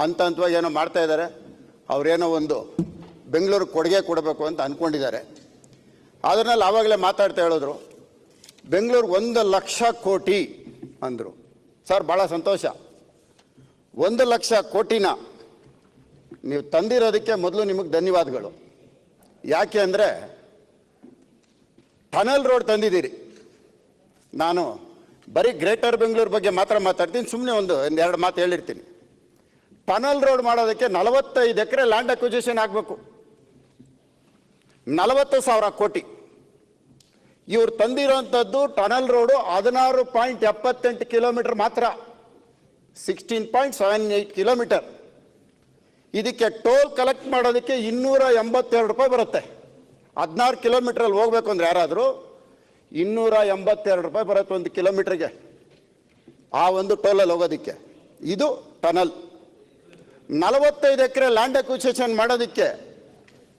ಹಂತ ಹಂತವಾಗಿ ಏನೋ ಮಾಡ್ತಾ ಇದ್ದಾರೆ. ಅವರೇನೋ ಒಂದು ಬೆಂಗಳೂರು ಕೊಡುಗೆ ಕೊಡಬೇಕು ಅಂತ ಅಂದ್ಕೊಂಡಿದ್ದಾರೆ ಅದರಲ್ಲಿ ಆವಾಗಲೇ ಮಾತಾಡ್ತಾ ಹೇಳಿದ್ರು, ಬೆಂಗಳೂರು ಒಂದು ಲಕ್ಷ ಕೋಟಿ ಅಂದರು. ಸರ್ ಭಾಳ ಸಂತೋಷ. ಒಂದು ಲಕ್ಷ ಕೋಟಿನ ನೀವು ತಂದಿರೋದಕ್ಕೆ ಮೊದಲು ನಿಮಗೆ ಧನ್ಯವಾದಗಳು. ಯಾಕೆ ಅಂದರೆ, ಟನಲ್ ರೋಡ್ ತಂದಿದ್ದೀರಿ. ನಾನು ಬರೀ ಗ್ರೇಟರ್ ಬೆಂಗಳೂರು ಬಗ್ಗೆ ಮಾತ್ರ ಮಾತಾಡ್ತೀನಿ ಸುಮ್ಮನೆ ಒಂದು ಒಂದು ಎರಡು ಮಾತು ಹೇಳಿರ್ತೀನಿ. ಟನಲ್ ರೋಡ್ ಮಾಡೋದಕ್ಕೆ ನಲವತ್ತೈದು ಎಕರೆ ಲ್ಯಾಂಡ್ ಅಕ್ವಿಜಿಷನ್ ಆಗಬೇಕು. ನಲವತ್ತು ಸಾವಿರ ಕೋಟಿ. ಇವ್ರು ತಂದಿರೋಂಥದ್ದು ಟನಲ್ ರೋಡು ಹದಿನಾರು ಪಾಯಿಂಟ್ ಎಪ್ಪತ್ತೆಂಟು ಕಿಲೋಮೀಟರ್ ಮಾತ್ರ. Sixteen point seven eight kilometre. ಇದಕ್ಕೆ ಟೋಲ್ ಕಲೆಕ್ಟ್ ಮಾಡೋದಕ್ಕೆ ಇನ್ನೂರ ಎಂಬತ್ತೆರಡು ರೂಪಾಯಿ ಬರುತ್ತೆ. ಹದಿನಾರು ಕಿಲೋಮೀಟ್ರಲ್ಲಿ ಹೋಗ್ಬೇಕು ಅಂದ್ರೆ ಯಾರಾದರೂ ಇನ್ನೂರ ಎಂಬತ್ತೆರಡು ರೂಪಾಯಿ ಬರುತ್ತೆ ಒಂದು ಕಿಲೋಮೀಟ್ರಿಗೆ. ಆ ಒಂದು ಟೋಲಲ್ಲಿ ಹೋಗೋದಕ್ಕೆ. ಇದು ಟನಲ್. ನಲವತ್ತೈದು ಎಕರೆ ಲ್ಯಾಂಡ್ ಅಕ್ವಿಸೇಷನ್ ಮಾಡೋದಕ್ಕೆ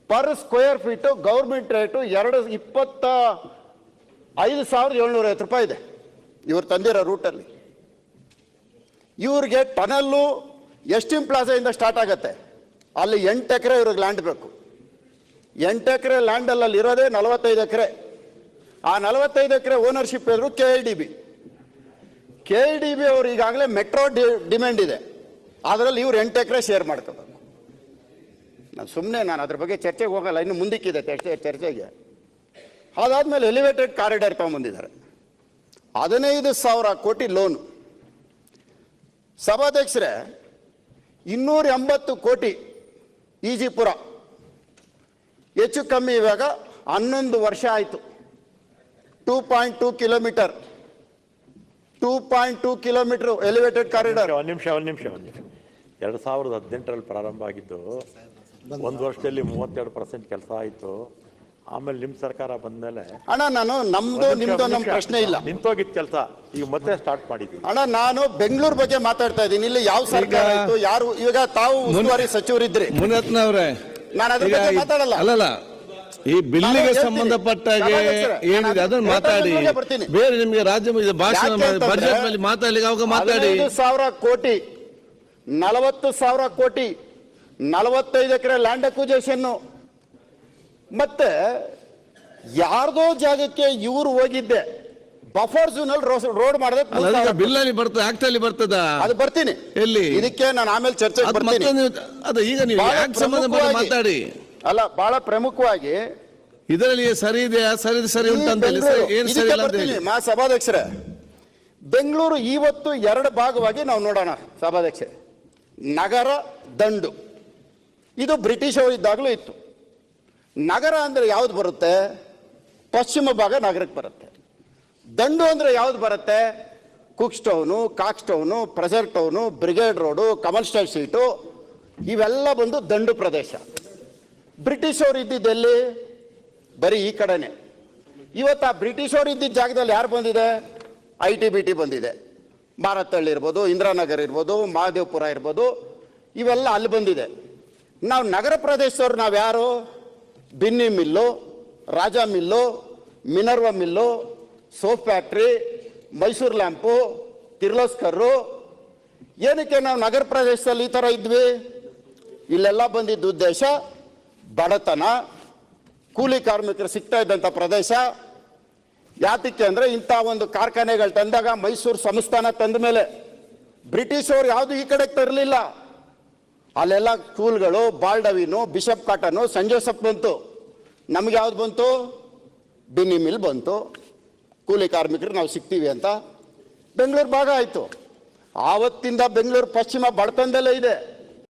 per square feet government rate ಎರಡು ಇಪ್ಪತ್ತ ಐದು ಸಾವಿರದ ಏಳ್ನೂರ ಐವತ್ತು ರೂಪಾಯಿ ಇದೆ. ಇವ್ರು ತಂದಿರೋ ರೂಟಲ್ಲಿ ಇವ್ರಿಗೆ ಟನಲ್ಲು ಎಸ್ಟಿಮ್ ಪ್ಲಾಜಾಯಿಂದ ಸ್ಟಾರ್ಟ್ ಆಗುತ್ತೆ. ಅಲ್ಲಿ ಎಂಟು ಎಕರೆ ಇವ್ರಿಗೆ ಲ್ಯಾಂಡ್ ಬೇಕು. ಎಂಟು ಎಕರೆ ಲ್ಯಾಂಡಲ್ಲಿ ಇರೋದೇ ನಲವತ್ತೈದು ಎಕರೆ. ಆ ನಲವತ್ತೈದು ಎಕರೆ ಓನರ್ಶಿಪ್ ಇದ್ರು K L D B K L D B ಅವ್ರು ಈಗಾಗಲೇ ಮೆಟ್ರೋ ಡಿಮ್ಯಾಂಡ್ ಇದೆ. ಅದರಲ್ಲಿ ಇವ್ರು ಎಂಟು ಎಕರೆ ಶೇರ್ ಮಾಡ್ಕೋಬೇಕು. ನಾನು ಸುಮ್ಮನೆ ನಾನು ಅದ್ರ ಬಗ್ಗೆ ಚರ್ಚೆಗೆ ಹೋಗಲ್ಲ, ಇನ್ನು ಮುಂದಿಕ್ಕಿದೆ ಚರ್ಚೆ ಚರ್ಚೆಗೆ. ಅದಾದ್ಮೇಲೆ ಎಲಿವೇಟೆಡ್ ಕಾರಿಡಾರ್ ತಗೊಂಬಂದಿದ್ದಾರೆ. ಹದಿನೈದು ಸಾವಿರ ಕೋಟಿ ಲೋನ್ ಸಭಾಧ್ಯಕ್ಷರೇ ಇನ್ನೂರ ಎಂಬತ್ತು ಕೋಟಿ ಈಜಿಪುರ. ಹೆಚ್ಚು ಕಮ್ಮಿ ಇವಾಗ ಹನ್ನೊಂದು ವರ್ಷ ಆಯಿತು. Two point two kilometre two point two kilometre elevated corridor ಒಂದು ನಿಮಿಷ ಒಂದು ನಿಮಿಷ ಒಂದು ನಿಮಿಷ. ಎರಡು ಸಾವಿರದ ಹದಿನೆಂಟರಲ್ಲಿ ಪ್ರಾರಂಭ ಆಗಿದ್ದು ಒಂದು ವರ್ಷದಲ್ಲಿ ಮೂವತ್ತೆರಡು ಪರ್ಸೆಂಟ್ ಕೆಲಸ ಆಯಿತು. ಆಮೇಲೆ ನಿಮ್ಮ ಸರ್ಕಾರ ಬಂದಮೇಲೆ ಅಣ್ಣ ನಾನು ನಮ್ದು ನಿಮ್ದು ನಮ್ಮ ಪ್ರಶ್ನೆ ಇಲ್ಲ. ನಿಂತೋಗಿತ್ತು ಕೆಲಸ. ಈಗ ಮತ್ತೆ ಸ್ಟಾರ್ಟ್ ಮಾಡಿದ್ವಿ ಅಣ್ಣ ನಾನು ಬೆಂಗಳೂರು ಬಗ್ಗೆ ಮಾತಾಡ್ತಾ ಇದ್ದೀನಿ. ಇಲ್ಲಿ ಯಾವ ಸರ್ಕಾರ ಆಯ್ತು ಇತ್ತು ಯಾರು ಇವಾಗ ತಾವು ಉಸ್ತುವಾರಿ ಸಚಿವರಿದ್ರಿ. ಮುನತ್ನವ್ರೆ ನಾನು ಅದ್ರ ಬಗ್ಗೆ ಮಾತಾಡಲ್ಲ. ಅಲ್ಲಲ್ಲ ಈ ಬಿಲ್ಲಿಗೆ. ಸಂಬಂಧಪಟ್ಟ ಹಾಗೆ ಏನಿದೆ ನಾನು ಅದನ್ನ ಮಾತಾಡಿ. ಬರ್ತೀನಿ. ಬೇರೆ ನಿಮಗೆ ರಾಜ್ಯ ಭಾಷಣ ಬಜೆಟ್ ಮೇಲೆ ಮಾತಾಡ್ಲಿಕ್ಕೆ ಅವಾಗ ಮಾತಾಡಿ. ಸಾವಿರ ಕೋಟಿ ನಲವತ್ತು ಸಾವಿರ ಕೋಟಿ ನಲವತ್ತೈದು ಎಕರೆ ಲ್ಯಾಂಡ್ ಅಕ್ವಿಜೇಷನ್ ಮತ್ತೆ ಯಾರ್ದೋ ಜಾಗಕ್ಕೆ ಇವ್ರು ಹೋಗಿದ್ದೆ. ಬಫರ್ ಝೋನ್ ಅಲ್ಲಿ ರೋಡ್ ಮಾಡಿದ್ರೆ ಬಿಲ್ಲಲ್ಲಿ ಬರ್ತದೆ ಬರ್ತದ? ಅದು ಬರ್ತೀನಿ. ಎಲ್ಲಿ? ಇದಕ್ಕೆ ನಾನು ಆಮೇಲೆ ಚರ್ಚೆ ಅದು ಈಗ ನೀವು ಸಂಬಂಧ ಮಾತಾಡಿ. ಅಲ್ಲ ಬಹಳ ಪ್ರಮುಖವಾಗಿ ಇದರಲ್ಲಿ ಸರಿ ಇದೆಯಾ ಸರಿ ಸರಿ ಹೇಳಿ ಸರಿ ಇಲ್ಲ ಅಂತ ಮಾ ಸಭಾಧ್ಯಕ್ಷರೇ. ಬೆಂಗಳೂರು ಇವತ್ತು ಎರಡು ಭಾಗವಾಗಿ ನಾವು ನೋಡೋಣ ಸಭಾಧ್ಯಕ್ಷರೇ. ನಗರ ದಂಡು. ಇದು ಬ್ರಿಟಿಷ್ ಅವರಿದ್ದಾಗಲೂ ಇತ್ತು. ನಗರ ಅಂದರೆ ಯಾವುದು ಬರುತ್ತೆ? ಪಶ್ಚಿಮ ಭಾಗ ನಗರಕ್ಕೆ ಬರುತ್ತೆ. ದಂಡು ಅಂದರೆ ಯಾವ್ದು ಬರುತ್ತೆ? Cooke Town Cox Town Frazer Town Brigade Road Commercial Street ಇವೆಲ್ಲ ಬಂದು ದಂಡು ಪ್ರದೇಶ. ಬ್ರಿಟಿಷ್ ಅವರು ಇದ್ದಿದ್ದೆಲ್ಲಿ ಬರೀ ಈ ಕಡೆನೆ. ಇವತ್ತು ಆ ಬ್ರಿಟಿಷವ್ರು ಇದ್ದಿದ್ದ ಜಾಗದಲ್ಲಿ ಯಾರು ಬಂದಿದೆ? ಐ ಟಿ ಬಿ ಟಿ ಬಂದಿದೆ. ಭಾರತಹಳ್ಳಿ ಇರ್ಬೋದು ಇಂದಿರಾನಗರ್ ಇರ್ಬೋದು, ಮಹಾದೇವಪುರ ಇರ್ಬೋದು, ಇವೆಲ್ಲ ಅಲ್ಲಿ ಬಂದಿದೆ. ನಾವು ನಗರ ಪ್ರದೇಶದವ್ರು ನಾವು ಯಾರು? Binny mill, Raja mill, Minerva mill, soap factory, Mysore lamp ಕಿರ್ಲೋಸ್ಕರ್ರು ಏನಕ್ಕೆ ನಾವು ನಗರ ಪ್ರದೇಶದಲ್ಲಿ ಈ ಥರ ಇದ್ವಿ? ಇಲ್ಲೆಲ್ಲ ಬಂದಿದ್ದ ಉದ್ದೇಶ ಬಡತನ, ಕೂಲಿ ಕಾರ್ಮಿಕರು ಸಿಗ್ತಾ ಇದ್ದಂಥ ಪ್ರದೇಶ. ಯಾತಕ್ಕೆ ಅಂದರೆ ಇಂಥ ಒಂದು ಕಾರ್ಖಾನೆಗಳು ತಂದಾಗ ಮೈಸೂರು ಸಂಸ್ಥಾನ ತಂದ ಮೇಲೆ ಬ್ರಿಟಿಷವ್ರು ಯಾವುದು ಈ ಕಡೆಗೆ ತರಲಿಲ್ಲ. ಅಲ್ಲೆಲ್ಲ ಕೂಲ್ಗಳು ಬಾಲ್ಡವಿನು, ಬಿಷಪ್ ಕಾಟನು ಸಂಜೋಸಪ್ ಬಂತು. ನಮ್ಗೆ ಯಾವ್ದು ಬಂತು? ಬಿನ್ನಿ ಮಿಲ್ ಬಂತು. ಕೂಲಿ ಕಾರ್ಮಿಕರು ನಾವು ಸಿಗ್ತೀವಿ ಅಂತ ಬೆಂಗಳೂರು ಭಾಗ ಆಯಿತು. ಆವತ್ತಿಂದ ಬೆಂಗಳೂರು ಪಶ್ಚಿಮ ಬಡತನದಲ್ಲೇ ಇದೆ.